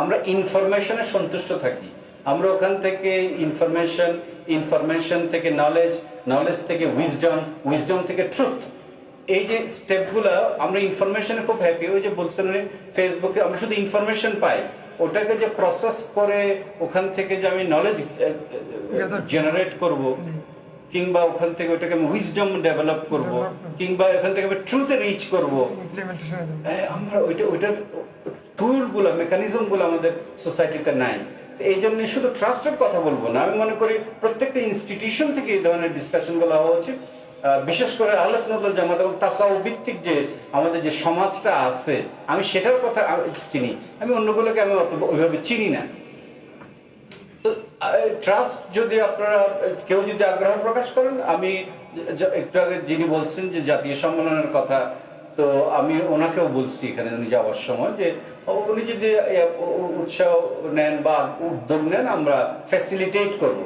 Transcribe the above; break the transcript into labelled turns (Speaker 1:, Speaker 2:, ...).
Speaker 1: আমরা ইনফরমেশনে সন্তুষ্ট থাকি। আমরা ওখান থেকে ইনফরমেশন ইনফরমেশন থেকে নলেজ নলেজ থেকে উইজডম উইজডম থেকে ট্রুথ এই যে স্টেপগুলো আমরা ইনফরমেশনে খুব হ্যাপি ওই যে বলছেন ফেসবুকে আমরা শুধু ইনফরমেশন পাই। ওটাকে যে প্রসেস করে ওখান থেকে যে আমি নলেজ জেনারেট করব কিংবা ওখান থেকে ওটাকে আমি উইজডম ডেভেলপ করব কিংবা ওখান থেকে আমি ট্রুথে রিচ করব। আমরা ওইটা ওইটার টুলগুলো মেকানিজমগুলো আমাদের সোসাইটিতে নাই। এই জন্য শুধু ট্রাস্টের কথা বলব না। আমি মনে করি প্রত্যেকটা ইনস্টিটিউশন থেকে এই ধরনের ডিসকাশনগুলো হওয়া উচিত। বিশেষ করে আল্লাহ সুন্নাতুল জামাত এবং তাসাউ ভিত্তিক যে আমাদের যে সমাজটা আছে, আমি সেটার কথা চিনি। আমি অন্যগুলোকে আমি অত ওইভাবে চিনি না। তো ট্রাস্ট যদি আপনারা, কেউ যদি আগ্রহ প্রকাশ করেন, আমি একটু আগে যিনি বলছেন যে জাতীয় সম্মেলনের কথা তো আমি ওনাকেও বলছি এখানে উনি যাওয়ার সময় যে উনি যদি উৎসাহ নেন বা উদ্যোগ নেন, আমরা ফ্যাসিলিটেট করব।